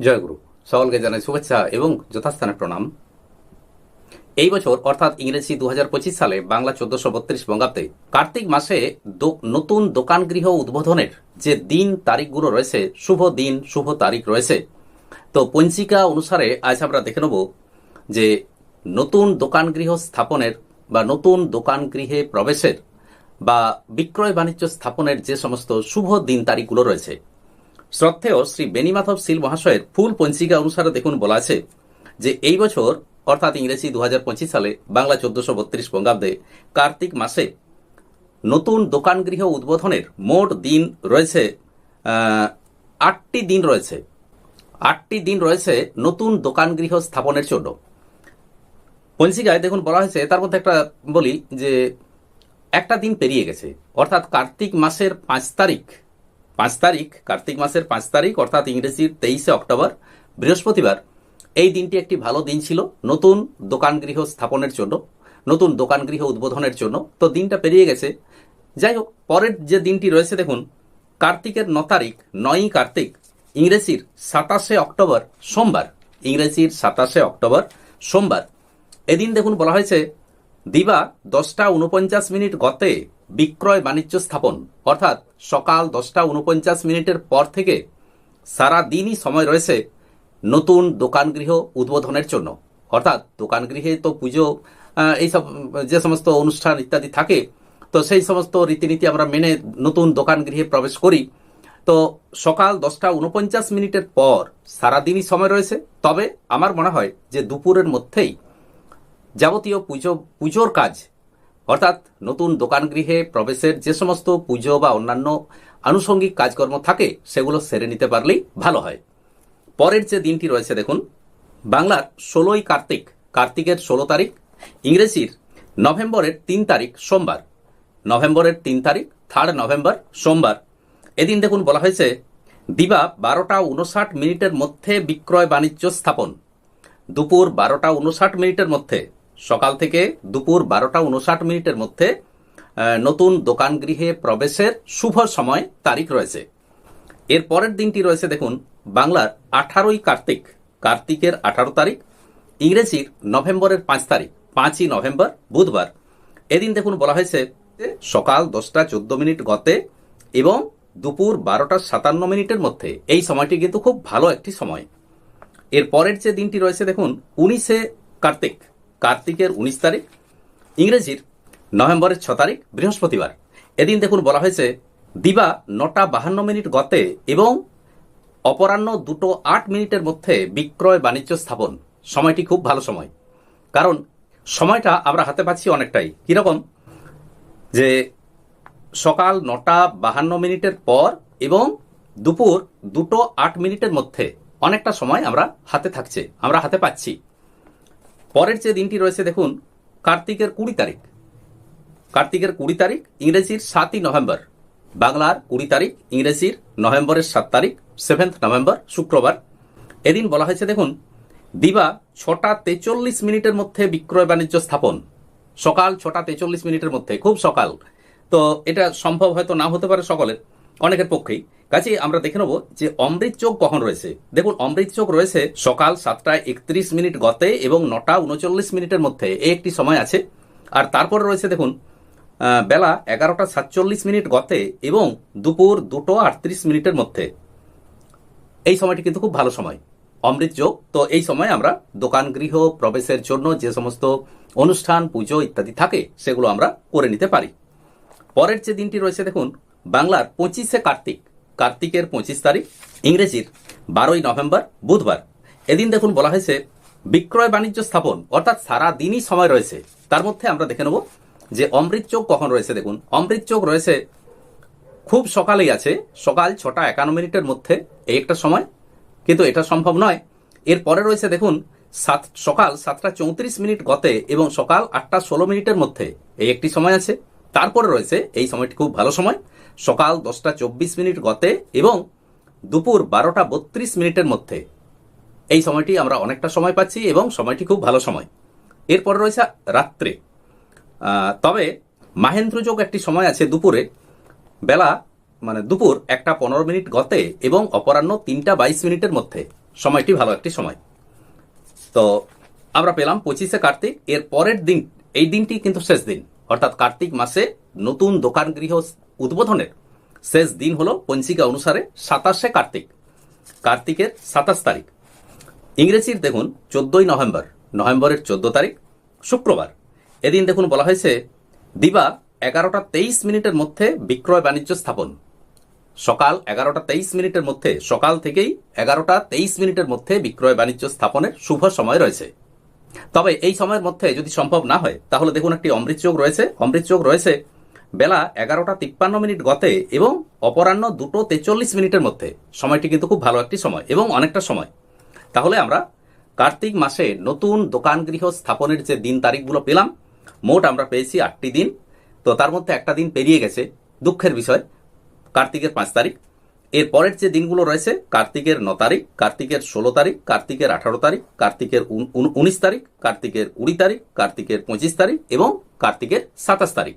জয়গুরু সকলকে জানাই শুভেচ্ছা এবং যথাস্থানে প্রণাম। এই বছর, অর্থাৎ ইংরেজি দু হাজার পঁচিশ সালে বাংলা চোদ্দশো বত্রিশ বঙ্গাব্দে কার্তিক মাসে নতুন দোকান গৃহ উদ্বোধনের যে দিন তারিখগুলো রয়েছে, শুভ দিন, শুভ তারিখ রয়েছে। তো পঞ্জিকা অনুসারে আজ আমরা দেখে নেব যে নতুন দোকান গৃহ স্থাপনের বা নতুন দোকান গৃহে প্রবেশের বা বিক্রয় বাণিজ্য স্থাপনের যে সমস্ত শুভ দিন তারিখগুলো রয়েছে শ্রদ্ধেয় শ্রী বেনিমাধব শীল মহাশয়ের ফুল পঞ্চিকা অনুসারে দেখুন বলা আছে যে এই বছর, অর্থাৎ ইংরেজি দু হাজার পঁচিশ সালে বাংলা চোদ্দশো বত্রিশ বঙ্গাব্দে কার্তিক মাসে নতুন দোকান গৃহ উদ্বোধনের মোট দিন রয়েছে আটটি দিন রয়েছে। আটটি দিন রয়েছে নতুন দোকান গৃহ স্থাপনের জন্য। পঞ্চিকায় দেখুন বলা হয়েছে, তার মধ্যে একটা বলি যে একটা দিন পেরিয়ে গেছে, অর্থাৎ কার্তিক মাসের পাঁচ তারিখ পাঁচ তারিখ, কার্তিক মাসের পাঁচ তারিখ, অর্থাৎ ইংরেজির তেইশে অক্টোবর, বৃহস্পতিবার। এই দিনটি একটি ভালো দিন ছিল, নতুন দোকান গৃহ স্থাপনের জন্য, নতুন দোকান গৃহ উদ্বোধনের জন্য। তো দিনটা পেরিয়ে গেছে। যাই হোক, পরের যে দিনটি রয়েছে দেখুন, কার্তিকের ন তারিখ, নয়ই কার্তিক, ইংরেজির সাতাশে অক্টোবর, সোমবার। ইংরেজির সাতাশে অক্টোবর, সোমবার। এদিন দেখুন বলা হয়েছে, দিবা দশটা উনপঞ্চাশ মিনিট গতে বিক্রয় বাণিজ্য স্থাপন। অর্থাৎ সকাল দশটা উনপঞ্চাশ মিনিটের পর থেকে সারা দিনই সময় রয়েছে নতুন দোকান গৃহ উদ্বোধনের জন্য। অর্থাৎ দোকান গৃহে তো পুজো এইসব, যে সমস্ত অনুষ্ঠান ইত্যাদি থাকে, তো সেই সমস্ত রীতিনীতি আমরা মেনে নতুন দোকান গৃহে প্রবেশ করি। তো সকাল দশটা উনপঞ্চাশ মিনিটের পর সারাদিনই সময় রয়েছে। তবে আমার মনে হয় যে দুপুরের মধ্যেই যাবতীয় পুজো, পুজোর কাজ অর্থাৎ নতুন দোকান গৃহে প্রবেশের যে সমস্ত পুজো বা অন্যান্য আনুষঙ্গিক কাজকর্ম থাকে, সেগুলো সেরে নিতে পারলেই ভালো হয়। পরের যে দিনটি রয়েছে দেখুন, বাংলার ষোলোই কার্তিক, কার্তিকের ষোলো তারিখ, ইংরেজির নভেম্বরের তিন তারিখ সোমবার। নভেম্বরের তিন তারিখ, থার্ড নভেম্বর সোমবার। এদিন দেখুন বলা হয়েছে, দিবা বারোটা উনষাট মিনিটের মধ্যে বিক্রয় বাণিজ্য স্থাপন। দুপুর বারোটা উনষাট মিনিটের মধ্যে সকাল থেকে দুপুর বারোটা উনষাট মিনিটের মধ্যে নতুন দোকান গৃহে প্রবেশের শুভ সময় তারিখ রয়েছে। এর পরের দিনটি রয়েছে দেখুন, বাংলার আঠারোই কার্তিক, কার্তিকের আঠারো তারিখ, ইংরেজির নভেম্বরের পাঁচ তারিখ, পাঁচই নভেম্বর, বুধবার। এদিন দেখুন বলা হয়েছে সকাল দশটা চোদ্দ মিনিট গতে এবং দুপুর বারোটা সাতান্ন মিনিটের মধ্যে। এই সময়টি কিন্তু খুব ভালো একটি সময়। এর পরের যে দিনটি রয়েছে দেখুন, উনিশে কার্তিক কার্তিকের উনিশ তারিখ, ইংরেজির নভেম্বরের ছ তারিখ, বৃহস্পতিবার। এদিন দেখুন বলা হয়েছে, দিবা নটা বাহান্ন মিনিট গতে এবং অপরাহ্ন দুটো আট মিনিটের মধ্যে বিক্রয় বাণিজ্য স্থাপন। সময়টি খুব ভালো সময়। কারণ সময়টা আমরা হাতে পাচ্ছি অনেকটাই। কীরকম? যে সকাল নটা বাহান্ন মিনিটের পর এবং দুপুর দুটো আট মিনিটের মধ্যে অনেকটা সময় আমরা হাতে থাকছে, আমরা হাতে পাচ্ছি। পরের যে দিনটি রয়েছে, দেখুন, কার্তিকের কুড়ি তারিখ। কার্তিকের কুড়ি তারিখ, ইংরেজির সাতই নভেম্বর। বাংলার কুড়ি তারিখ, ইংরেজির নভেম্বরের সাত তারিখ, সেভেন্থ নভেম্বর, শুক্রবার। এদিন বলা হয়েছে, দেখুন, দিবা ছটা তেচল্লিশ মিনিটের মধ্যে বিক্রয় বাণিজ্য স্থাপন। সকাল ছটা তেচল্লিশ মিনিটের মধ্যে, খুব সকাল। তো এটা সম্ভব হয়তো না হতে পারে সকলের, অনেকের পক্ষেই। কাজে আমরা দেখে নেব যে অমৃত চোখ কখন রয়েছে। দেখুন, অমৃত চোখ রয়েছে সকাল সাতটায় একত্রিশ মিনিট গতে এবং নটা উনচল্লিশ মিনিটের মধ্যে। এই একটি সময় আছে। আর তারপর রয়েছে, দেখুন বেলা এগারোটা সাতচল্লিশ মিনিট গতে এবং দুপুর দুটো আটত্রিশ মিনিটের মধ্যে। এই সময়টি কিন্তু খুব ভালো সময়, অমৃত যোগ তো এই সময় আমরা দোকান গৃহ, প্রবেশের জন্য যে সমস্ত অনুষ্ঠান, পুজো ইত্যাদি থাকে, সেগুলো আমরা করে নিতে পারি। পরের যে দিনটি রয়েছে, দেখুন, বাংলার পঁচিশে কার্তিক। কার্তিকের পঁচিশ তারিখ, ইংরেজির বারোই নভেম্বর, বুধবার। এদিন দেখুন বলা হয়েছে, বিক্রয় বাণিজ্য স্থাপন, অর্থাৎ সারা দিনই সময় রয়েছে। তার মধ্যে আমরা দেখে নেব যে অমৃত চোখ কখন রয়েছে দেখুন। অমৃত চোখ রয়েছে, খুব সকালেই আছে, সকাল ছটা একান্ন মিনিটের মধ্যে, এই একটা সময়। কিন্তু এটা সম্ভব নয়। এর পরে রয়েছে দেখুন, সাত, সকাল সাতটা চৌত্রিশ মিনিট গতে এবং সকাল আটটা ষোলো মিনিটের মধ্যে, এই একটি সময় আছে। তারপরে রয়েছে, এই সময়টি খুব ভালো সময়। সকাল দশটা চব্বিশ মিনিট গতে এবং দুপুর বারোটা বত্রিশ মিনিটের মধ্যে। এই সময়টি আমরা অনেকটা সময় পাচ্ছি এবং সময়টি খুব ভালো সময়। এরপর রয়েছে রাত্রে। তবে মাহেন্দ্রযোগ একটি সময় আছে দুপুরে। বেলা মানে দুপুর একটা পনেরো মিনিট গতে এবং অপরাহ্ন তিনটা বাইশ মিনিটের মধ্যে। সময়টি ভালো একটি সময়। তো আমরা পেলাম পঁচিশে কার্তিক। এর পরের দিন, এই দিনটি কিন্তু শেষ দিন। অর্থাৎ কার্তিক মাসে নতুন দোকান গৃহ উদ্বোধনের শেষ দিন হলো পঞ্জিকা অনুসারে সাতাশে কার্তিক। কার্তিকের সাতাশ তারিখ। ইংরেজির দেখুন, চোদ্দই নভেম্বর, নভেম্বরের চোদ্দ তারিখ, শুক্রবার। এদিন দেখুন বলা হয়েছে, দিবা এগারোটা তেইশ মিনিটের মধ্যে বিক্রয় বাণিজ্য স্থাপন। সকাল এগারোটা তেইশ মিনিটের মধ্যে, সকাল থেকেই এগারোটা তেইশ মিনিটের মধ্যে বিক্রয় বাণিজ্য স্থাপনের শুভ সময় রয়েছে। তবে এই সময়ের মধ্যে যদি সম্ভব না হয়, তাহলে দেখুন একটি অমৃত যোগ রয়েছে। অমৃত যোগ রয়েছে বেলা এগারোটা তিপ্পান্ন মিনিট গতে এবং অপরাহ্ন দুটো তেচল্লিশ মিনিটের মধ্যে। সময়টি কিন্তু খুব ভালো একটি সময় এবং অনেকটা সময়। তাহলে আমরা কার্তিক মাসে নতুন দোকান গৃহ স্থাপনের যে দিন তারিখগুলো পেলাম, মোট আমরা পেয়েছি আটটি দিন। তো তার মধ্যে একটা দিন পেরিয়ে গেছে, দুঃখের বিষয়, কার্তিকের পাঁচ তারিখ। এর পরের যে দিনগুলো রয়েছে, কার্তিকের ন তারিখ, কার্তিকের ষোলো তারিখ, কার্তিকের আঠারো তারিখ, কার্তিকের উন- উন- উনিশ তারিখ, কার্তিকের কুড়ি তারিখ, কার্তিকের পঁচিশ তারিখ এবং কার্তিকের সাতাশ তারিখ।